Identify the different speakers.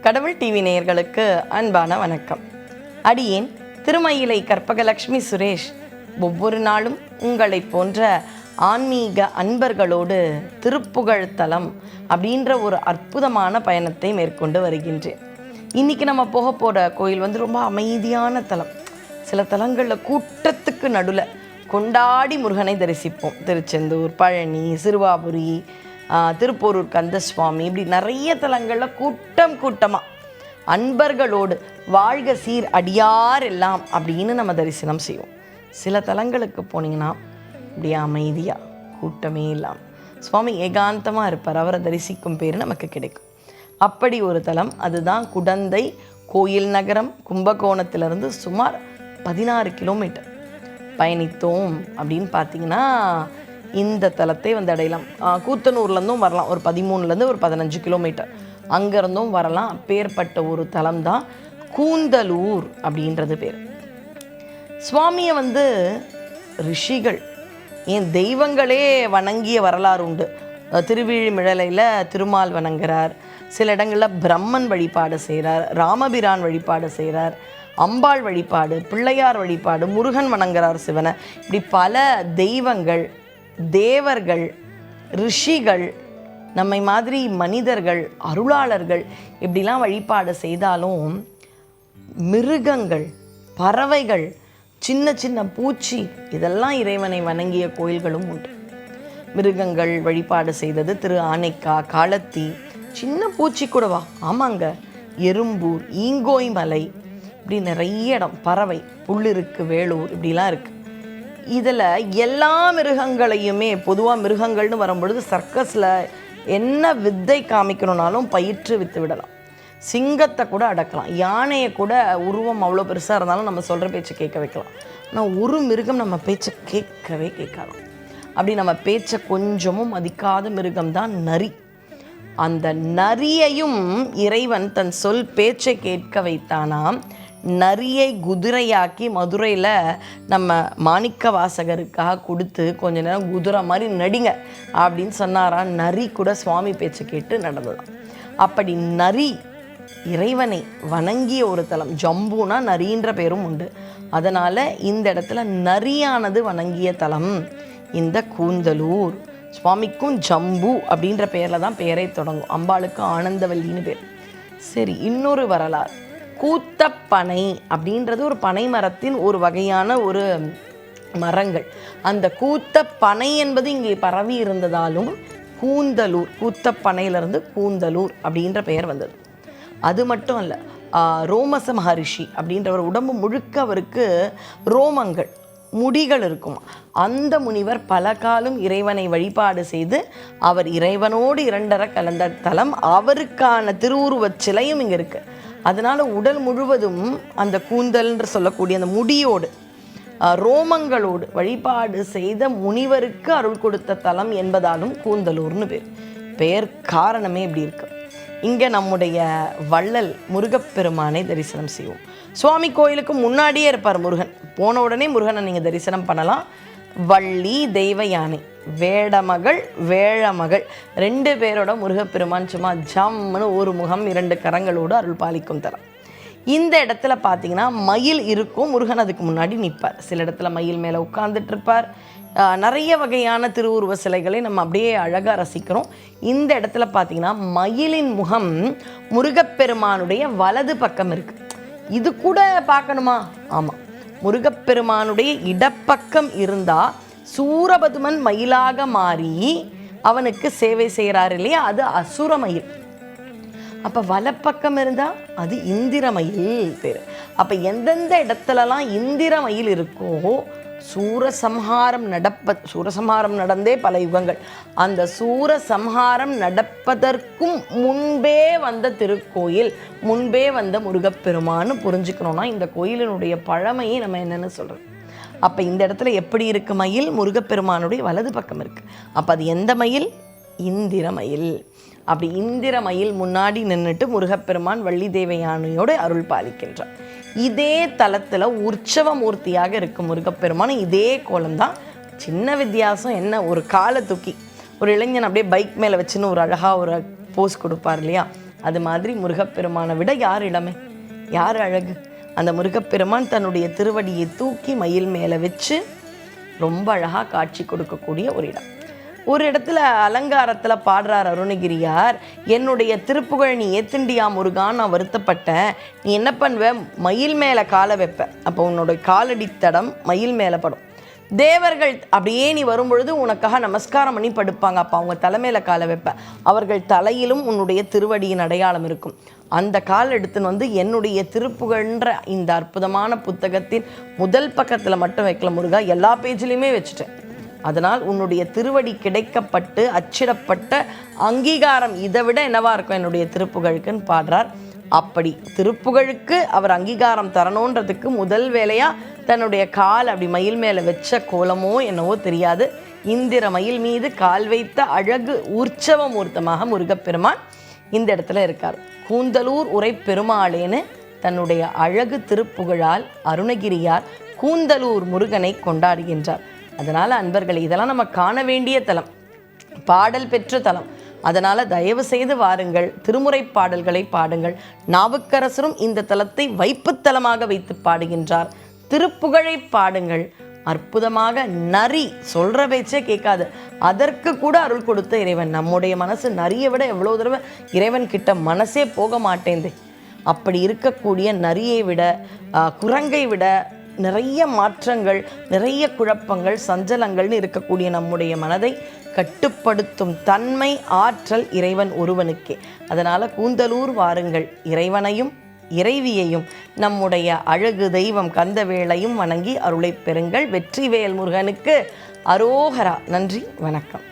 Speaker 1: கடவுள் டிவி நேயர்களுக்கு அன்பான வணக்கம். அடியேன் திருமயிலை கற்பகலட்சுமி சுரேஷ். ஒவ்வொரு நாளும் உங்களைப் போன்ற ஆன்மீக அன்பர்களோடு திருப்புகழ் தலம் அப்படின்ற ஒரு அற்புதமான பயணத்தை மேற்கொண்டு வருகின்றேன். இன்னைக்கு நம்ம போக போகிற கோயில் வந்து ரொம்ப அமைதியான தலம். சில தலங்களில் கூட்டத்துக்கு நடுவில் கொண்டாடி முருகனை தரிசிப்போம். திருச்செந்தூர் பழனி சிறுவாபுரி திருப்போரூர் கந்தசுவாமி இப்படி நிறைய தலங்களில் கூட்டம் கூட்டமாக அன்பர்களோடு வாழ்க சீர் அடியார் எல்லாம் அப்படின்னு நம்ம தரிசனம் செய்வோம். சில தலங்களுக்கு போனீங்கன்னா அப்படியே அமைதியாக கூட்டமே இல்லாமல் சுவாமி ஏகாந்தமாக இருப்பார் அவரை தரிசிக்கும் பேர் நமக்கு கிடைக்கும். அப்படி ஒரு தலம் அதுதான் குடந்தை கோயில் நகரம் கும்பகோணத்திலிருந்து சுமார் பதினாறு கிலோமீட்டர். பயணித்தோம் அப்படின்னு பார்த்தீங்கன்னா இந்த தலத்தை வந்து அடையலாம். ஆஹ் கூத்தனூர்லேருந்தும் வரலாம். ஒரு பதிமூணுலேருந்து ஒரு பதினஞ்சு கிலோமீட்டர். அங்கேருந்தும் வரலாம். பேர்பட்ட ஒரு தலம் தான் கூந்தலூர் அப்படின்றது பேர். சுவாமியை வந்து ரிஷிகள் ஏன் தெய்வங்களே வணங்கிய வரலாறு உண்டு. திருவிழிமிழலையில் திருமால் வணங்குறார். சில இடங்களில் பிரம்மன் வழிபாடு செய்கிறார் ராமபிரான் வழிபாடு செய்கிறார் அம்பாள் வழிபாடு பிள்ளையார் வழிபாடு முருகன் வணங்குறார் சிவனை. இப்படி பல தெய்வங்கள் தேவர்கள் ரிஷிகள் நம்மை மாதிரி மனிதர்கள் அருளாளர்கள் இப்படிலாம் வழிபாடு செய்தாலும் மிருகங்கள் பறவைகள் சின்ன சின்ன பூச்சி இதெல்லாம் இறைவனை வணங்கிய கோயில்களும் உண்டு. மிருகங்கள் வழிபாடு செய்தது திரு ஆனைக்கா காலத்தி சின்ன பூச்சி கூடவா ஆமாங்க எறும்பூர் ஈங்கோய் மலை இப்படி நிறைய இடம் பறவை புள்ளிருக்கு வேலூர் இப்படிலாம் இருக்குது இதில் எல்லா மிருகங்களையுமே பொதுவாக மிருகங்கள்னு வரும்பொழுது சர்க்கஸில் என்ன வித்தை காமிக்கணும்னாலும் பயிற்று வித்து விடலாம். சிங்கத்தை கூட அடக்கலாம். யானையை கூட உருவம் அவ்வளோ பெருசாக இருந்தாலும் நம்ம சொல்கிற பேச்சை கேட்க வைக்கலாம். ஆனால் ஒரு மிருகம் நம்ம பேச்சை கேட்கவே கேட்காது. அப்படி நம்ம பேச்சை கொஞ்சமும் மதிக்காத மிருகம் தான் நரி. அந்த நரியையும் இறைவன் தன் சொல் பேச்சை கேட்க வைத்தானாம். நரியை குதிரையாக்கி மதுரையில் நம்ம மாணிக்க வாசகருக்காக கொடுத்து கொஞ்ச நேரம் குதிரை மாதிரி நடிங்க அப்படின்னு சொன்னாராம் நரி கூட சுவாமி பேச்சை கேட்டு நடந்ததாம். அப்படி நரி இறைவனை வணங்கிய ஒரு தலம் ஜம்புனா நரின்ற பேரும் உண்டு. அதனால் இந்த இடத்துல நரியானது வணங்கிய தலம் இந்த கூந்தலூர். சுவாமிக்கும் ஜம்பு அப்படின்ற பேரில் தான் பெயரை தொடங்கும். அம்பாளுக்கு ஆனந்தவல்லின்னு பேர். சரி இன்னொரு வரலாறு. கூத்தப்பனை அப்படின்றது ஒரு பனை மரத்தின் ஒரு வகையான ஒரு மரங்கள். அந்த கூத்தப்பனை என்பது இங்கே பரவி இருந்ததாலும் கூந்தலூர் கூத்தப்பனையிலிருந்து கூந்தலூர் அப்படின்ற பெயர் வந்தது. அது மட்டும் அல்ல ரோமச மகரிஷி அப்படின்றவர் உடம்பு முழுக்க அவருக்கு ரோமங்கள் முடிகள் இருக்கும். அந்த முனிவர் பல காலம் இறைவனை வழிபாடு செய்து அவர் இறைவனோடு இரண்டர கலந்த தலம் அவருக்கான திருவுருவச் சிலையும் இங்கே இருக்குது அதனால் உடல் முழுவதும் அந்த கூந்தல்ன்ற சொல்லக்கூடிய அந்த முடியோடு ரோமங்களோடு வழிபாடு செய்த முனிவருக்கு அருள் கொடுத்த தலம் என்பதாலும் கூந்தலூர்னு பேர். பெயர் காரணமே இப்படி இருக்கு. இங்கே நம்முடைய வள்ளல் முருகப்பெருமானை தரிசனம் செய்வோம். சுவாமி கோயிலுக்கு முன்னாடியே இருப்பார் முருகன். போன உடனே முருகனை நீங்கள் தரிசனம் பண்ணலாம். வள்ளி தெய்வ யானை வேடமகள் வேழமகள். ரெண்டு பேரோட முருகப்பெருமான் சும்மா ஜம்முன்னு ஒரு முகம் இரண்டு கரங்களோடு அருள் பாலிக்கும் தரம் இந்த இடத்துல பார்த்தீங்கன்னா மயில் இருக்கும் முருகன் அதுக்கு முன்னாடி நிற்பார் சில இடத்துல மயில் மேலே உட்கார்ந்துட்டு இருப்பார் நிறைய வகையான திருவுருவ சிலைகளை நம்ம அப்படியே அழகாக ரசிக்கிறோம். இந்த இடத்துல பார்த்தீங்கன்னா மயிலின் முகம் முருகப்பெருமானுடைய வலது பக்கம் இருக்குது இது கூட பார்க்கணுமா? ஆமாம் முருகப்பெருமானுடைய இடப்பக்கம் இருந்தால் சூரபதுமன் மயிலாக மாறி அவனுக்கு சேவை செய்கிறார் இல்லையா? அது அசுர மயில். அப்போ வலப்பக்கம் இருந்தால் அது இந்திரமயில் பேர். அப்போ எந்தெந்த இடத்துலலாம் இந்திர மயில் இருக்கோ சூரசம்ஹாரம் நடப்ப சூரசம்ஹாரம் நடந்தே பல யுகங்கள். அந்த சூரசம்ஹாரம் நடப்பதற்கும் முன்பே வந்த திருக்கோயில் முன்பே வந்த முருகப்பெருமான்னு புரிஞ்சுக்கணும்னா இந்த கோயிலினுடைய பழமையை நம்ம என்னென்னு சொல்கிறோம் அப்போ இந்த இடத்துல எப்படி இருக்குது மயில்? முருகப்பெருமானுடைய வலது பக்கம் இருக்குது அப்போ அது எந்த மயில்? இந்திர மயில். அப்படி இந்திர மயில் முன்னாடி நின்றுட்டு முருகப்பெருமான் வள்ளி தேவயானையோடு அருள் பாலிக்கின்றார். இதே தலத்தில் உற்சவ மூர்த்தியாக இருக்கும் முருகப்பெருமான். இதே கோலம்தான் சின்ன வித்தியாசம் என்ன? ஒரு காலை தூக்கி. ஒரு இளைஞன் அப்படியே பைக் மேலே வச்சுன்னு ஒரு அழகாக ஒரு போஸ் கொடுப்பார் இல்லையா? அது மாதிரி முருகப்பெருமானை விட யார் இளமை? யார் அழகு? அந்த முருகப்பெருமான் தன்னுடைய திருவடியை தூக்கி மயில் மேலே வச்சு ரொம்ப அழகாக காட்சி கொடுக்கக்கூடிய ஒரு இடம். ஒரு இடத்துல அலங்காரத்தில் பாடுறார் அருணகிரியார் என்னுடைய திருப்புகழ் நீ ஏத்திண்டியா முருகான் நான் வருத்தப்பட்டேன். நீ என்ன பண்ணுவ? மயில் மேலே காலை வைப்ப. அப்போ உன்னோட காலடி தடம் மயில் மேலே படும். தேவர்கள் அப்படியே நீ வரும்பொழுது உனக்காக நமஸ்காரம் பண்ணி படுப்பாங்க. அப்போ அவங்க தலைமையில் காலை வைப்ப. அவர்கள் தலையிலும் உன்னுடைய திருவடியின் அடையாளம் இருக்கும். அந்த கால் எடுத்துன்னு வந்து என்னுடைய திருப்புகழ்ன்ற இந்த அற்புதமான புத்தகத்தின் முதல் பக்கத்தில் மட்டும் வைக்கல முருகா. எல்லா பேஜ்லேயுமே வச்சுட்டேன். அதனால் உன்னுடைய திருவடி கிடைக்கப்பட்டு அச்சிடப்பட்ட அங்கீகாரம் இதை விட என்னவா இருக்கும் என்னுடைய திருப்புகழுக்குன்னு பாடுறார். அப்படி திருப்புகழுக்கு அவர் அங்கீகாரம் தரணுன்றதுக்கு முதல் வேலையாக தன்னுடைய கால் அப்படி மயில் மேலே வச்ச கோலமோ என்னவோ தெரியாது. இந்திர மயில் மீது கால் வைத்த அழகு உற்சவ மூர்த்தமாக முருகப்பெருமான் இந்த இடத்துல இருக்கார். கூந்தலூர் உரை பெருமாளேன்னு தன்னுடைய அழகு திருப்புகழால் அருணகிரியார் கூந்தலூர் முருகனை கொண்டாடுகின்றார். அதனால் அன்பர்களே இதெல்லாம் நம்ம காண வேண்டிய தலம் பாடல் பெற்ற தலம். அதனால் தயவு செய்து வாருங்கள் திருமுறை பாடல்களை பாடுங்கள். நாவுக்கரசரும் இந்த தலத்தை வைப்புத்தலமாக வைத்து பாடுகின்றார். திருப்புகழை பாடுங்கள். அற்புதமாக நரி சொல்கிற பேச்சே கேட்காது. அதற்கு கூட அருள் கொடுத்த இறைவன். நம்முடைய மனசு நரியை விட எவ்வளோ தடவை இறைவன் கிட்ட மனசே போக மாட்டேங்குது அப்படி இருக்கக்கூடிய நரியை விட குரங்கை விட நிறைய மாற்றங்கள் நிறைய குழப்பங்கள் சஞ்சலங்கள்னு இருக்கக்கூடிய நம்முடைய மனதை கட்டுப்படுத்தும் தன்மை ஆற்றல் இறைவன் ஒருவனுக்கே. அதனால் கூந்தலூர் வாருங்கள். இறைவனையும் இறைவியையும் நம்முடைய அழகு தெய்வம் கந்தவேளையும் வணங்கி அருளைப் பெறுங்கள். வெற்றிவேல் முருகனுக்கு அரோகரா. நன்றி வணக்கம்.